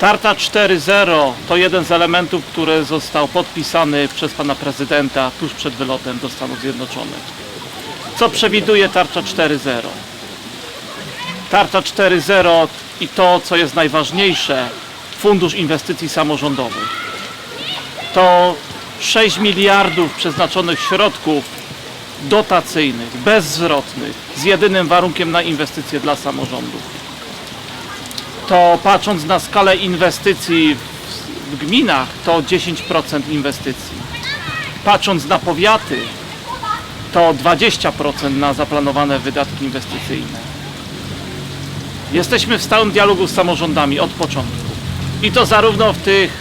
Tarta 4.0 to jeden z elementów, który został podpisany przez pana prezydenta tuż przed wylotem do Stanów Zjednoczonych. Co przewiduje tarcza 4.0? Tarcza 4.0 i to, co jest najważniejsze, Fundusz Inwestycji Samorządowych. To 6 miliardów przeznaczonych środków dotacyjnych, bezzwrotnych, z jedynym warunkiem na inwestycje dla samorządów. To patrząc na skalę inwestycji w, gminach, to 10% inwestycji. Patrząc na powiaty, to 20% na zaplanowane wydatki inwestycyjne. Jesteśmy w stałym dialogu z samorządami od początku. I to zarówno w tych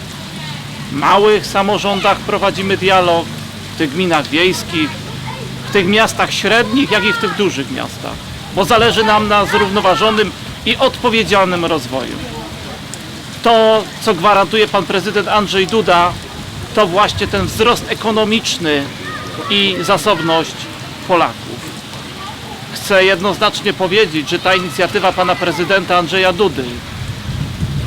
małych samorządach prowadzimy dialog, w tych gminach wiejskich, w tych miastach średnich, jak i w tych dużych miastach. Bo zależy nam na zrównoważonym i odpowiedzialnym rozwoju. To, co gwarantuje pan prezydent Andrzej Duda, to właśnie ten wzrost ekonomiczny i zasobność Polaków. Chcę jednoznacznie powiedzieć, że ta inicjatywa pana prezydenta Andrzeja Dudy,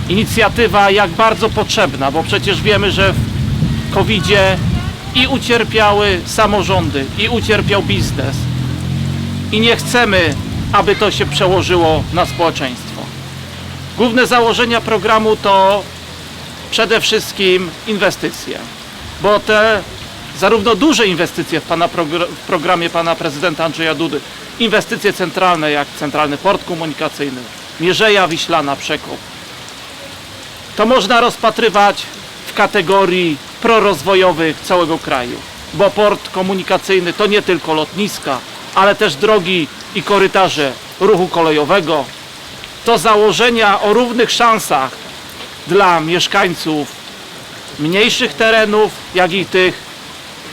inicjatywa jak bardzo potrzebna, bo przecież wiemy, że w COVID-zie i ucierpiały samorządy, i ucierpiał biznes. I nie chcemy, aby to się przełożyło na społeczeństwo. Główne założenia programu to przede wszystkim inwestycje, bo te zarówno duże inwestycje w, pana progr- w programie pana prezydenta Andrzeja Dudy, inwestycje centralne jak Centralny Port Komunikacyjny, Mierzeja Wiślana, Przekop, to można rozpatrywać w kategorii prorozwojowych całego kraju, bo port komunikacyjny to nie tylko lotniska, ale też drogi i korytarze ruchu kolejowego. To założenia o równych szansach dla mieszkańców mniejszych terenów, jak i tych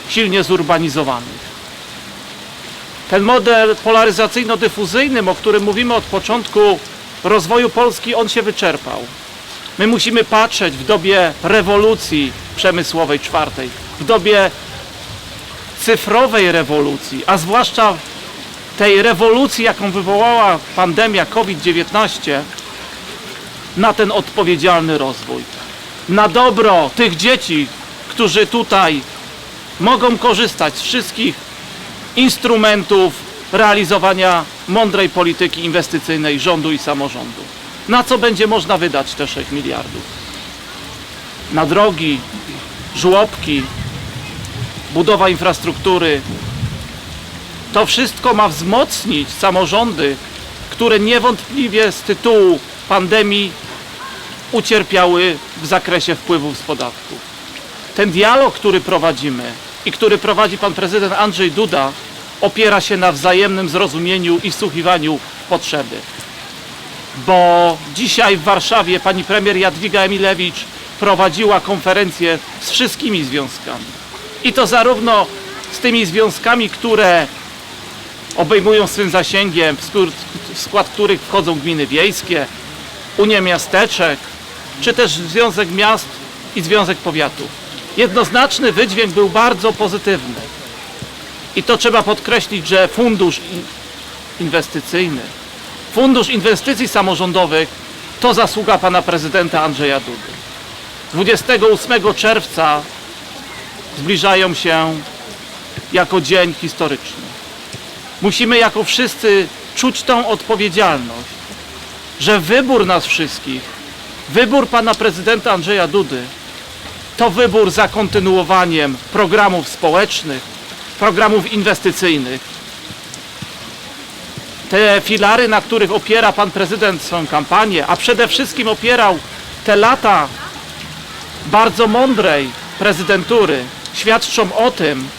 silnie zurbanizowanych. Ten model polaryzacyjno-dyfuzyjny, o którym mówimy od początku rozwoju Polski, on się wyczerpał. My musimy patrzeć w dobie rewolucji przemysłowej czwartej, w dobie cyfrowej rewolucji, a zwłaszcza tej rewolucji, jaką wywołała pandemia COVID-19, na ten odpowiedzialny rozwój. Na dobro tych dzieci, którzy tutaj mogą korzystać z wszystkich instrumentów realizowania mądrej polityki inwestycyjnej rządu i samorządu. Na co będzie można wydać te 6 miliardów? Na drogi, żłobki, budowa infrastruktury. To wszystko ma wzmocnić samorządy, które niewątpliwie z tytułu pandemii ucierpiały w zakresie wpływów z podatków. Ten dialog, który prowadzimy i który prowadzi pan prezydent Andrzej Duda, opiera się na wzajemnym zrozumieniu i wsłuchiwaniu potrzeby. Bo dzisiaj w Warszawie pani premier Jadwiga Emilewicz prowadziła konferencję z wszystkimi związkami. I to zarówno z tymi związkami, które obejmują swym zasięgiem, w skład których wchodzą gminy wiejskie, Unia Miasteczek, czy też Związek Miast i Związek Powiatów. Jednoznaczny wydźwięk był bardzo pozytywny. I to trzeba podkreślić, że fundusz in- inwestycyjny, fundusz inwestycji samorządowych to zasługa pana prezydenta Andrzeja Dudy. 28 czerwca zbliżają się jako dzień historyczny. Musimy jako wszyscy czuć tą odpowiedzialność, że wybór nas wszystkich, wybór pana prezydenta Andrzeja Dudy, to wybór za kontynuowaniem programów społecznych, programów inwestycyjnych. Te filary, na których opiera pan prezydent swoją kampanię, a przede wszystkim opierał te lata bardzo mądrej prezydentury, świadczą o tym,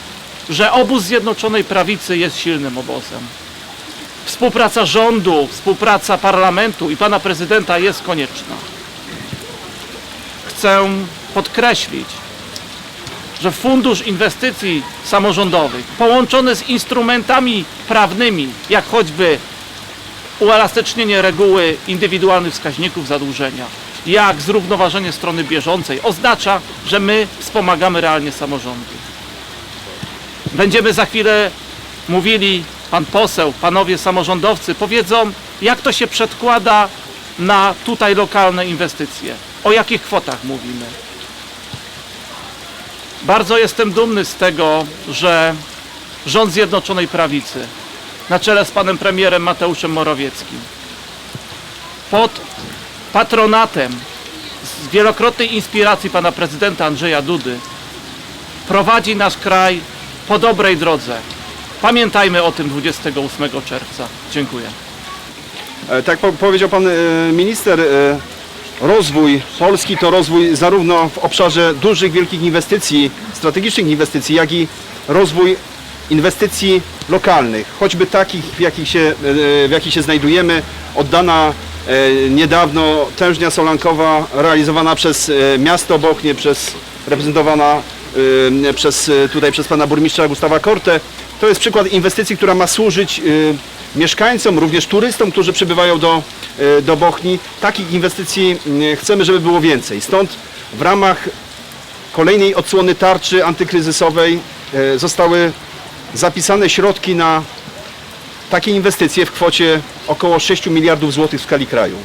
że obóz Zjednoczonej Prawicy jest silnym obozem. Współpraca rządu, współpraca parlamentu i pana prezydenta jest konieczna. Chcę podkreślić, że Fundusz Inwestycji Samorządowych połączony z instrumentami prawnymi, jak choćby uelastycznienie reguły indywidualnych wskaźników zadłużenia, jak zrównoważenie strony bieżącej, oznacza, że my wspomagamy realnie samorządy. Będziemy za chwilę mówili, pan poseł, panowie samorządowcy powiedzą, jak to się przedkłada na tutaj lokalne inwestycje. O jakich kwotach mówimy? Bardzo jestem dumny z tego, że rząd Zjednoczonej Prawicy na czele z panem premierem Mateuszem Morawieckim pod patronatem z wielokrotnej inspiracji pana prezydenta Andrzeja Dudy prowadzi nasz kraj po dobrej drodze. Pamiętajmy o tym 28 czerwca. Dziękuję. E, Tak po, powiedział pan e, minister, e, rozwój Polski to rozwój zarówno w obszarze dużych, wielkich inwestycji, strategicznych inwestycji, jak i rozwój inwestycji lokalnych, choćby takich, w jakich się, w jakich się znajdujemy. Oddana niedawno tężnia solankowa realizowana przez miasto Bochnie, przez reprezentowana przez, e, tutaj przez pana burmistrza Gustawa Korte. To jest przykład inwestycji, która ma służyć e, mieszkańcom, również turystom, którzy przybywają do, do Bochni. Takich inwestycji chcemy, żeby było więcej. Stąd w ramach kolejnej odsłony tarczy antykryzysowej zostały zapisane środki na takie inwestycje w kwocie około 6 miliardów złotych w skali kraju.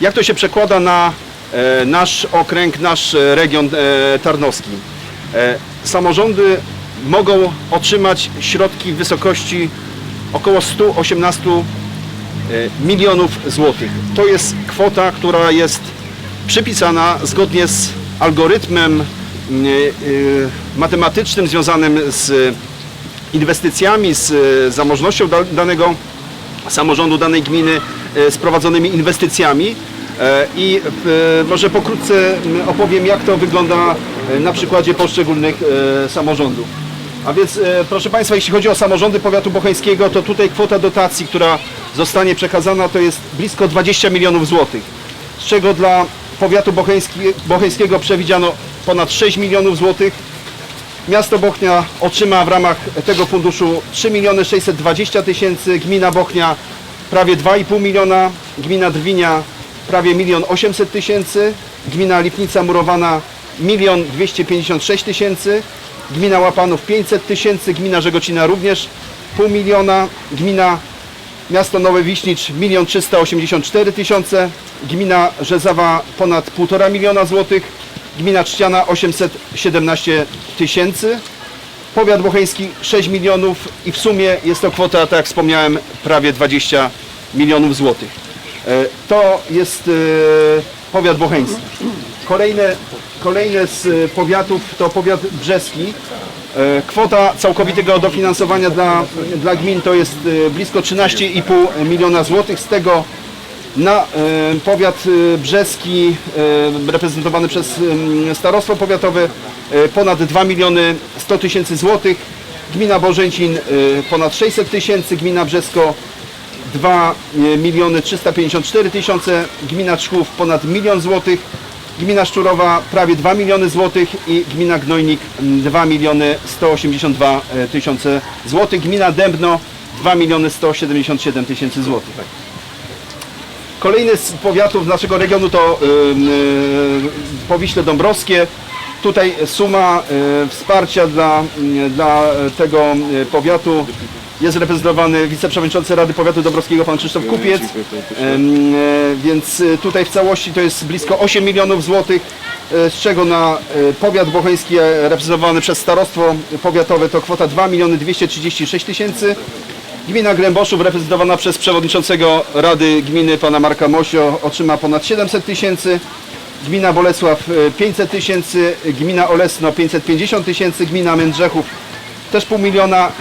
Jak to się przekłada na e, nasz okręg, nasz e, region e, tarnowski? E, samorządy mogą otrzymać środki w wysokości około 118 e, milionów złotych. To jest kwota, która jest przypisana zgodnie z algorytmem e, matematycznym związanym z inwestycjami, z zamożnością da- danego samorządu, danej gminy, z prowadzonymi inwestycjami. E, I e, może pokrótce m, opowiem, jak to wygląda e, na przykładzie poszczególnych samorządów. A więc, proszę Państwa, jeśli chodzi o samorządy powiatu bocheńskiego, to tutaj kwota dotacji, która zostanie przekazana, to jest blisko 20 milionów złotych, z czego dla powiatu bocheński, bocheńskiego przewidziano ponad 6 milionów złotych, Miasto Bochnia otrzyma w ramach tego funduszu 3 miliony 620 tysięcy, gmina Bochnia prawie 2,5 miliona, gmina Drwinia prawie 1 800 tysięcy, gmina Lipnica Murowana 1 256 tysięcy, gmina Łapanów 500 tysięcy, gmina Żegocina również pół miliona, gmina Miasto Nowe Wiśnicz 1 384 tysiące, gmina Rzezawa ponad 1,5 miliona złotych, gmina Trzciana 817 tysięcy, powiat bocheński 6 milionów i w sumie jest to kwota, tak jak wspomniałem, prawie 20 milionów złotych. E, To jest e, powiat bocheński. Kolejne, kolejne z e, powiatów to powiat brzeski. Kwota całkowitego dofinansowania dla, dla gmin to jest blisko 13,5 miliona złotych. Z tego na powiat brzeski reprezentowany przez starostwo powiatowe ponad 2 miliony 100 tysięcy złotych. Gmina Bożęcin ponad 600 tysięcy, gmina Brzesko 2 miliony 354 tysiące, gmina Czchów ponad milion złotych, gmina Szczurowa prawie 2 miliony złotych i gmina Gnojnik mm, 2 miliony 182 tysiące złotych, gmina Dębno 2 miliony 177 tysięcy złotych. Kolejny z powiatów naszego regionu to ym, y, Powiśle Dąbrowskie. Tutaj suma wsparcia dla, dla tego powiatu jest reprezentowany wiceprzewodniczący Rady Powiatu Dąbrowskiego pan Krzysztof Kupiec. Y, Więc y, tutaj w całości to jest blisko 8 milionów złotych, y, z czego na powiat bocheński e, reprezentowany przez starostwo powiatowe to kwota 2 miliony 236 tysięcy. Gmina Gręboszów reprezentowana przez przewodniczącego Rady Gminy pana Marka Mosio otrzyma ponad 700 tysięcy. Gmina Bolesław e, 500 tysięcy, gmina Olesno 550 tysięcy, gmina Mędrzechów też pół miliona,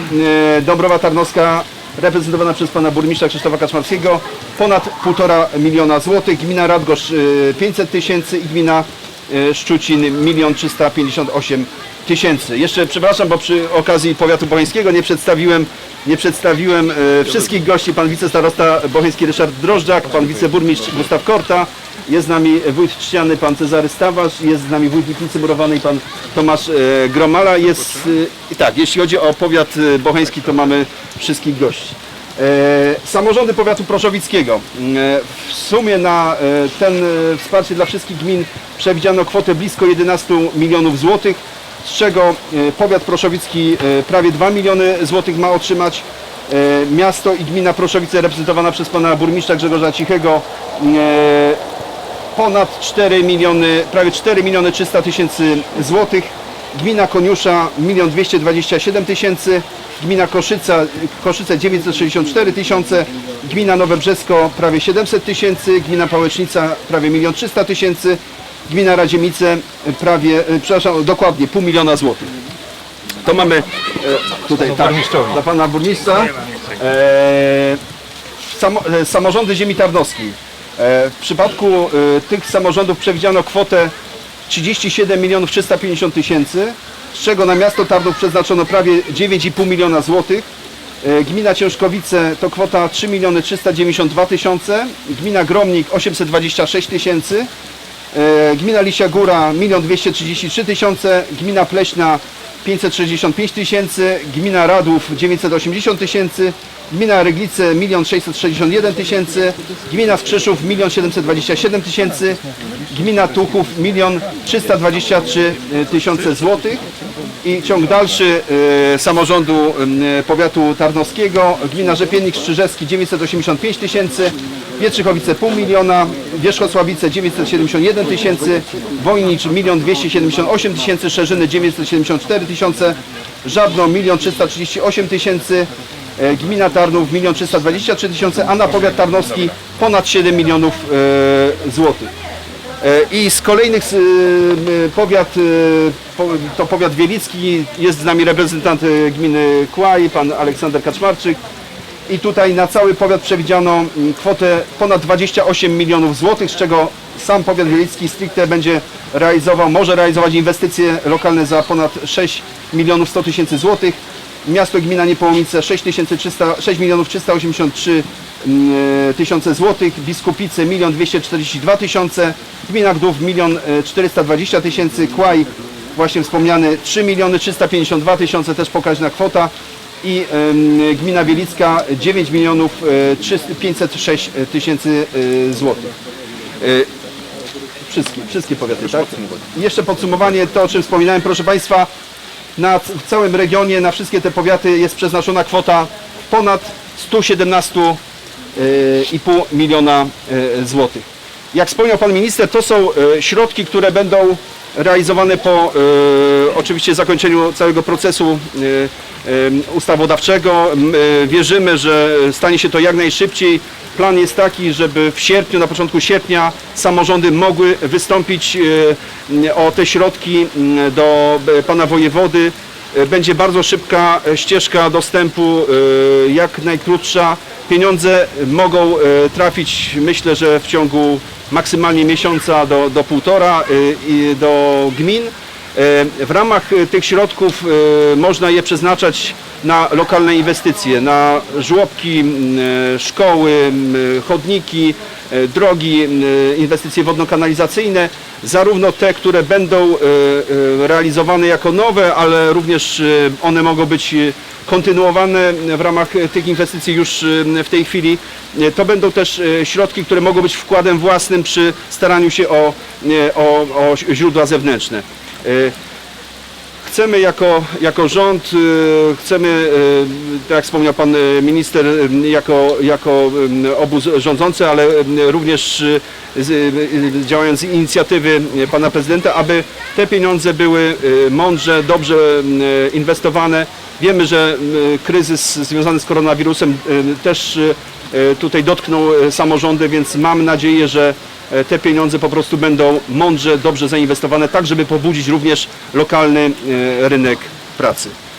e, Dąbrowa Tarnowska reprezentowana przez pana burmistrza Krzysztofa Kaczmarskiego ponad półtora miliona złotych, gmina Radgosz e, 500 tysięcy i gmina e, Szczucin 1 358 tysięcy. Jeszcze przepraszam, bo przy okazji powiatu bocheńskiego nie przedstawiłem, nie przedstawiłem e, wszystkich gości. Pan wicestarosta bocheński Ryszard Drożdżak, pan wiceburmistrz Gustaw Korta, jest z nami wójt Trzciany, pan Cezary Stawarz, jest z nami wójt Lipnicy Murowanej, pan Tomasz e, Gromala. Jest, e, i tak, jeśli chodzi o powiat e, bocheński, to mamy wszystkich gości. E, Samorządy powiatu proszowickiego. E, W sumie na e, ten e, wsparcie dla wszystkich gmin przewidziano kwotę blisko 11 milionów złotych, z czego e, powiat proszowicki e, prawie 2 miliony złotych ma otrzymać. E, Miasto i gmina Proszowice reprezentowana przez pana burmistrza Grzegorza Cichego e, ponad 4 miliony, prawie 4 miliony 300 tysięcy złotych. Gmina Koniusza 1 227 tysięcy, gmina Koszyca, Koszyce 964 tysiące, gmina Nowe Brzesko prawie 700 tysięcy, gmina Pałecznica prawie 1 300 tysięcy, gmina Radziemice prawie, e, przepraszam, dokładnie pół miliona złotych. To mamy e, tutaj tak, dla pana burmistrza. E, e, samorządy ziemi tarnowskiej. E, w przypadku e, tych samorządów przewidziano kwotę 37 milionów 350 tysięcy, z czego na miasto Tarnów przeznaczono prawie 9,5 miliona złotych. E, Gmina Ciężkowice to kwota 3 miliony 392 tysiące, gmina Gromnik 826 tysięcy, Gmina Lisia Góra 1 233 tysiące, gmina Pleśna 565 tysięcy, gmina Radłów 980 tysięcy, gmina Ryglice 1 661 tysięcy, gmina Skrzyszów 1 727 tysięcy, gmina Tuchów 1 323 tysiące złotych. I ciąg dalszy e, samorządu e, powiatu tarnowskiego, gmina Rzepiennik Strzyżewski 985 tysięcy, Wietrzychowice pół miliona, Wierzchosławice 971 tysięcy, Wojnicz 1 278 tysięcy, Szerzyny 974 tysiące, Żabno 1 338 tysięcy, e, gmina Tarnów 1 323 tysiące, a na powiat tarnowski ponad 7 milionów e, złotych. E, I z kolejnych powiat, po- to powiat wielicki, jest z nami reprezentant gminy Kłaj, pan Aleksander Kaczmarczyk. I tutaj na cały powiat przewidziano kwotę ponad 28 milionów złotych, z czego sam powiat wielicki stricte będzie realizował, może realizować inwestycje lokalne za ponad 6 milionów 100 tysięcy złotych. Miasto gmina Niepołomice 6, 300, 6 milionów 383 mm, tysiące złotych, Biskupice 1 242 tysiące, gmina Gdów 1 420 tysięcy, Kłaj właśnie wspomniany 3 miliony 352 tysiące, też pokaźna kwota i gmina Wielicka 9 milionów e, 300 506 tysięcy e, złotych. E, Wszystkie, wszystkie powiaty, tak? Jeszcze podsumowanie, to o czym wspominałem, proszę Państwa, na całym regionie, na wszystkie te powiaty jest przeznaczona kwota ponad 117,5 miliona e, złotych. Jak wspomniał Pan Minister, to są e, środki, które będą realizowane po e, oczywiście zakończeniu całego procesu e, e, ustawodawczego. Wierzymy, że stanie się to jak najszybciej. Plan jest taki, żeby w sierpniu, na początku sierpnia samorządy mogły wystąpić o te środki do Pana Wojewody. Będzie bardzo szybka ścieżka dostępu, jak najkrótsza. Pieniądze mogą e, trafić, myślę, że w ciągu maksymalnie miesiąca do, do półtora e, do gmin. E, W ramach tych środków można je przeznaczać na lokalne inwestycje, na żłobki, szkoły, chodniki, drogi, m, inwestycje wodno-kanalizacyjne, zarówno te, które będą e, e, realizowane jako nowe, ale również e, one mogą być e, kontynuowane w ramach e, tych inwestycji już e, w tej chwili. E, To będą też e, środki, które mogą być wkładem własnym przy staraniu się o, e, o, o źródła zewnętrzne. Chcemy jako, jako rząd, y, chcemy, y, tak jak wspomniał Pan y, Minister, jako, jako obóz rządzący, ale również działając z inicjatywy Pana Prezydenta, aby te pieniądze były mądrze, dobrze inwestowane. Wiemy, że kryzys związany z koronawirusem też tutaj dotknął samorządy, więc mam nadzieję, że te pieniądze po prostu będą mądrze, dobrze zainwestowane, tak żeby pobudzić również lokalny e, rynek pracy.